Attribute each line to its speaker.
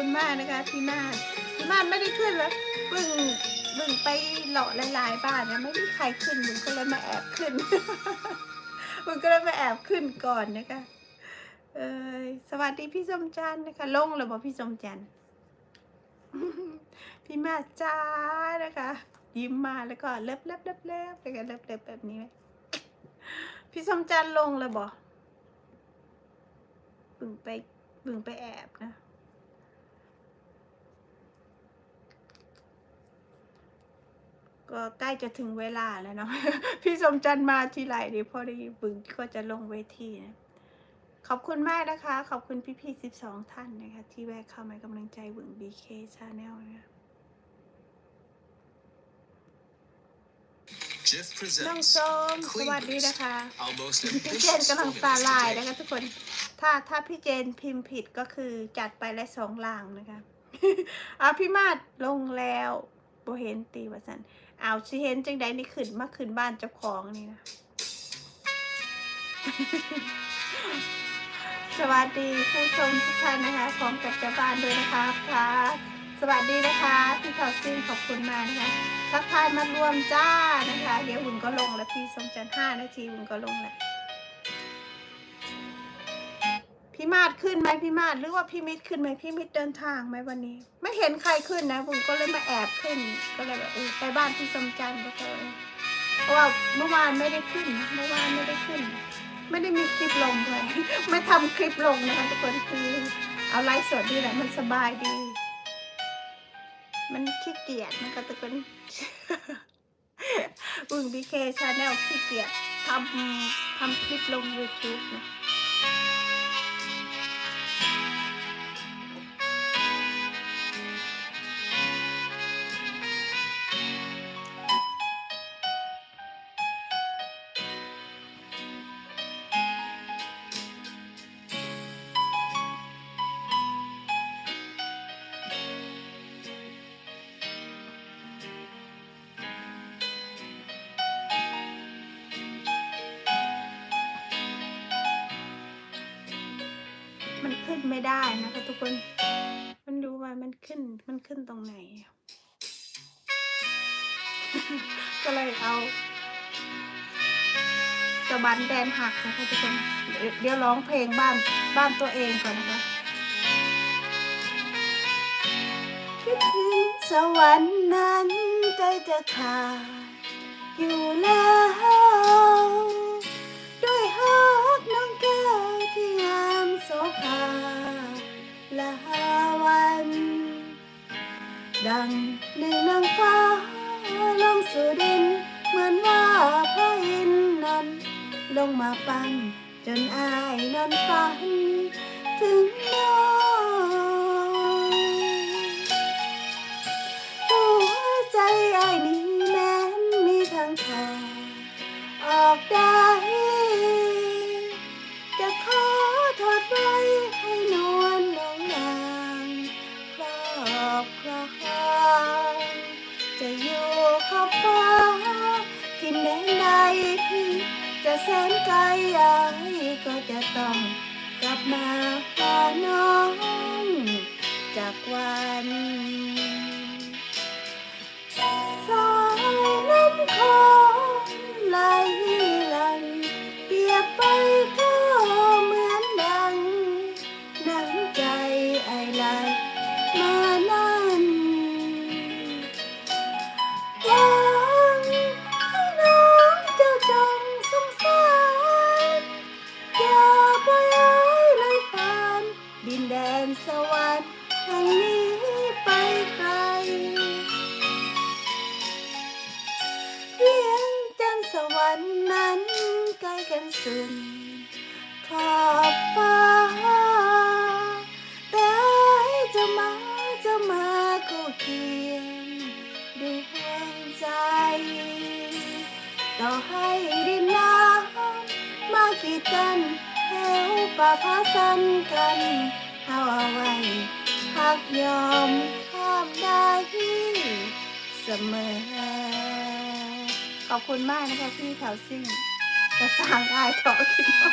Speaker 1: คุณมากนะคะพี่มาศพี่มาศไม่ได้ขึ้นแล้วบึ่งบึ่งไปหล่อหลายๆบ้านนะไม่มีใครขึ้นบึงก็เลยมาแอบขึ้นบึงก็เลยมาแอบขึ้นก่อนนะคะเอ้ยสวัสดีพี่สมจันนะคะลงแล้วบอกพี่สมจันพี่มาจ้านะคะ ยิ้มมาแล้วก็เล็บเล็บเล็บเล็บแล้วก็เล็บเล็บแบบนี้ไหมพี่สมจันลงแล้วบอกบึงไปบึงไปแอบนะ ก็ใกล้จะถึงเวลาแล้วเนาะ พี่สมจันทร์มาทีไรดีพอดีบึงก็จะลงเวทีนะ ขอบคุณมากนะคะ ขอบคุณพี่ๆสิบสองท่านนะคะ ที่แวะเข้ามาให้กำลังใจบึง BK Channel นะคะ
Speaker 2: Jif
Speaker 1: น้อง
Speaker 2: presents
Speaker 1: ส้มส
Speaker 2: Clean
Speaker 1: วัสดี
Speaker 2: Boost,
Speaker 1: นะคะ
Speaker 2: our most
Speaker 1: พี่เจน
Speaker 2: ambitious
Speaker 1: กำลัง
Speaker 2: slogan
Speaker 1: ตา
Speaker 2: for
Speaker 1: ลาย
Speaker 2: today.
Speaker 1: นะคะทุกคน ถ้าถ้าพี่เจนพิมพ์ผิดก็คือจัดไปและสองลางนะคะเอาพี่มาดลงแล้วโบเห็นตีว่าสันเอาสิเห็นจังใดนี่ขึ้นมาขึ้นบ้านเจ้าของนี่นะ สวัสดีผู้ชมทุกท่านนะคะพร้อมกับเจ้าบ้านด้วยนะคะค่ะ สวัสดีนะคะพี่ขาวซิ่งขอบคุณมากนะคะทักทายมารวมจ้านะคะ เดี๋ยวหุ่นก็ลงแล้วพี่สมจันห้านาทีหุ่นก็ลงแล้ว พี่มาดขึ้นไหมพี่มาดหรือว่าพี่มิตรขึ้นไหมพี่มิตรเดินทางไหมวันนี้ ไม่เห็นใครขึ้นนะผมก็เลยมาแอบขึ้น ก็เลยแบบเออไปบ้านพี่สมจันทร์ก็เลยเพราะว่าเมื่อวานไม่ได้ขึ้นนะเมื่อวานไม่ได้ขึ้น ไม่ได้มีคลิปลงเลยไม่ทำคลิปลงนะคะทุกคนคือเอาไลฟ์สดนี่แหละมันสบายดี มันขี้เกียจนะคะทุกคนบุ่งบีเคชาแนลขี้เกียจทำทำคลิปลง YouTube นะ นไม่ได้นะคะทุกคน มันดูว่ามันขึ้น มันขึ้นตรงไหน ก็เลยเอาสวรรค์แดนหักนะคะทุกคนเดี๋ยวเดี๋ยวร้องเพลงบ้านบ้านตัวเองก่อนนะคะคิดถึงสวรรค์นั้นใจจะขาดอยู่แล้ว ดังหนึ่งนางฟ้าลงสู่ดิน เหมือนว่าพระอินทร์นั้น ลงมาปั้นจนอายนั้นฝัน อยู่ขอบฟ้าที่ไหนใดพี่จะแสนไกลอายก็จะต้องกลับมาหาน้อง นสุดขอบฟ้าแต่ให้จะมาจะมาคู่เคียงดวงใจ ต่อให้ดินน้ำมากีดกันแถวป่าพาสันกันเอาเอาไว้หักยอมข้ามได้เสมอขอบคุณมากนะคะพี่แถวซิ่ง จะสร้างง่ายต่อคิดว่า